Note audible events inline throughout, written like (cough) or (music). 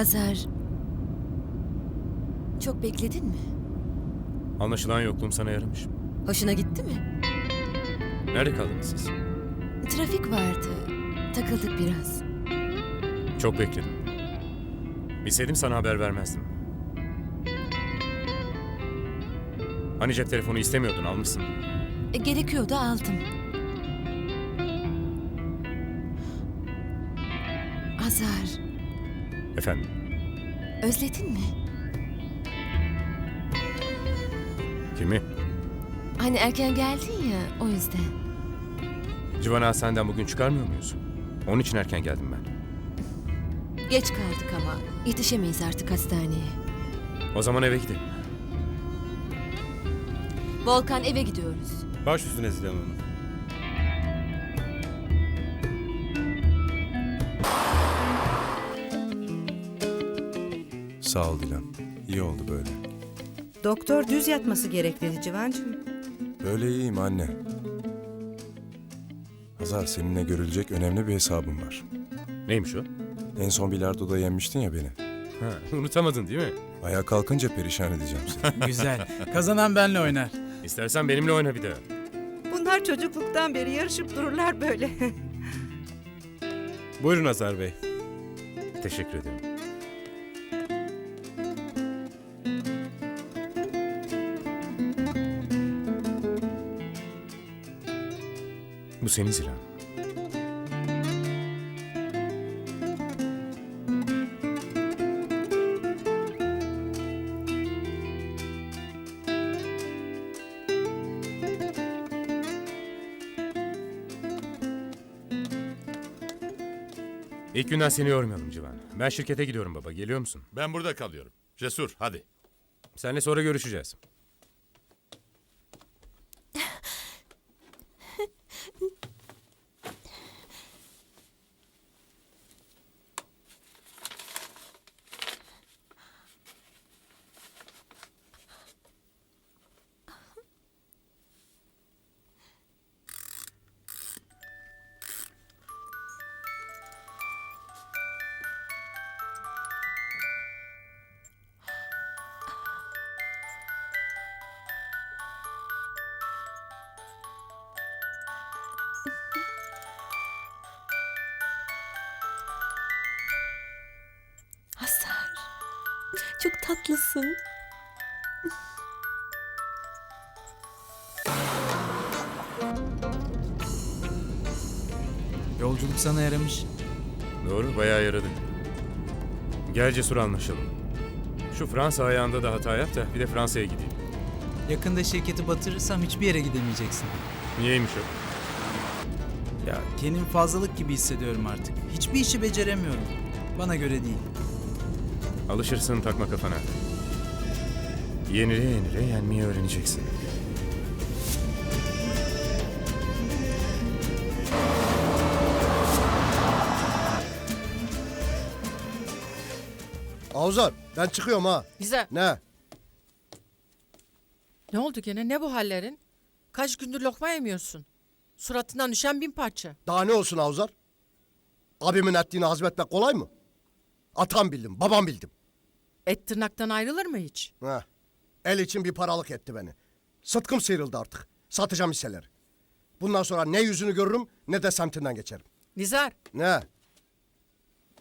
Hazar. Çok bekledin mi? Anlaşılan yokluğum sana yaramış. Hoşuna gitti mi? Nerede kaldınız siz? Trafik vardı. Takıldık biraz. Çok bekledim. Bilseydim sana haber vermezdim. Hani cep telefonu istemiyordun almışsın. E, gerekiyordu aldım. Hazar, Efendim? özledin mi? Kimi? Hani erken geldin ya, o yüzden. Civana senden bugün çıkarmıyor muyuz? Onun için erken geldim ben. Geç kaldık ama. Yetişemeyiz artık hastaneye. O zaman eve gidelim. Volkan eve gidiyoruz. Baş üstüne Zilan Hanım. Sağ ol Dilan. İyi oldu böyle. Doktor düz yatması gerek dedi Civancığım. Böyle iyiyim anne. Hazar seninle görülecek önemli bir hesabım var. Neymiş o? En son bilardoda yenmiştin ya beni. Ha, unutamadın değil mi? Ayağa kalkınca perişan edeceğim seni. (laughs) Güzel. Kazanan benle oynar. İstersen benimle oyna bir daha. Bunlar çocukluktan beri yarışıp dururlar böyle. (laughs) Buyurun Hazar Bey. Teşekkür ederim. Senin Zilan. İlk günden seni yormayalım Civan. Ben şirkete gidiyorum baba. Geliyor musun? Ben burada kalıyorum. Cesur hadi. Seninle sonra görüşeceğiz. Çok tatlısın. Yolculuk sana yaramış. Doğru, bayağı yaradı. Gel cesur anlaşalım. Şu Fransa ayağında da hata yap da bir de Fransa'ya gideyim. Yakında şirketi batırırsam hiçbir yere gidemeyeceksin. Niyeymiş o? Ya kendim fazlalık gibi hissediyorum artık. Hiçbir işi beceremiyorum. Bana göre değil. Alışırsın takma kafana. Yenile yenile yenmeyi öğreneceksin. Avzar ben çıkıyorum ha. Güzel. Ne? Ne oldu gene? Ne bu hallerin? Kaç gündür lokma yemiyorsun? Suratından düşen bin parça. Daha ne olsun Avzar? Abimin ettiğini hazmetmek kolay mı? Atam bildim, babam bildim. Et tırnaktan ayrılır mı hiç? Ha. El için bir paralık etti beni. Sıtkım sıyrıldı artık. Satacağım hisseleri. Bundan sonra ne yüzünü görürüm ne de semtinden geçerim. Nizar, Ne?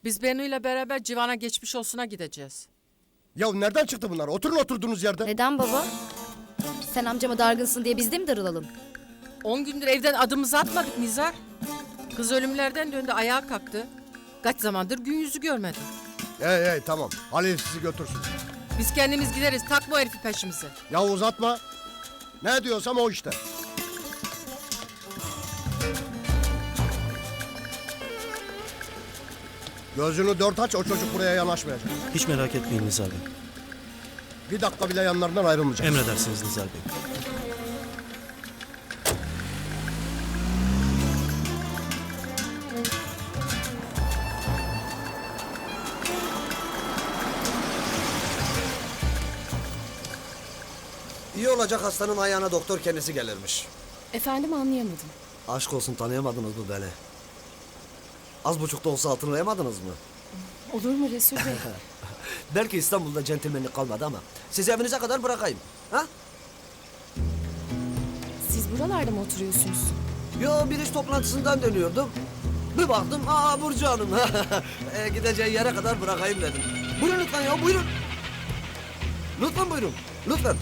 biz Bennu ile beraber Civan'a geçmiş olsuna gideceğiz. Ya nereden çıktı bunlar? Oturun oturduğunuz yerde. Neden baba? Sen amcama dargınsın diye biz de mi darılalım? On gündür evden adımızı atmadık Nizar. Kız ölümlerden döndü, ayağa kalktı. Kaç zamandır gün yüzü görmedim. Hey hey tamam. Halil sizi götürsün. Biz kendimiz gideriz, takma o herifi peşimize. Ya uzatma. Ne diyorsam o işte. Gözünü dört aç o çocuk buraya yanaşmayacak. Hiç merak etmeyin Nizar Bey. Bir dakika bile yanlarından ayrılmayacak. Emredersiniz Nizar Bey. Olacak hastanın ayağına doktor kendisi gelirmiş. Efendim anlayamadım. Aşk olsun tanıyamadınız mı beni? Az buçuk da olsa hatırlayamadınız mı? Olur mu Resul Bey? (laughs) Belki İstanbul'da centilmenlik kalmadı ama sizi evinize kadar bırakayım. Ha? Siz buralarda mı oturuyorsunuz? Yo bir iş toplantısından dönüyordum. Bir baktım aa Burcu Hanım. (laughs) e, gideceği yere kadar bırakayım dedim. Buyurun lütfen ya buyurun. Lütfen buyurun. Lütfen.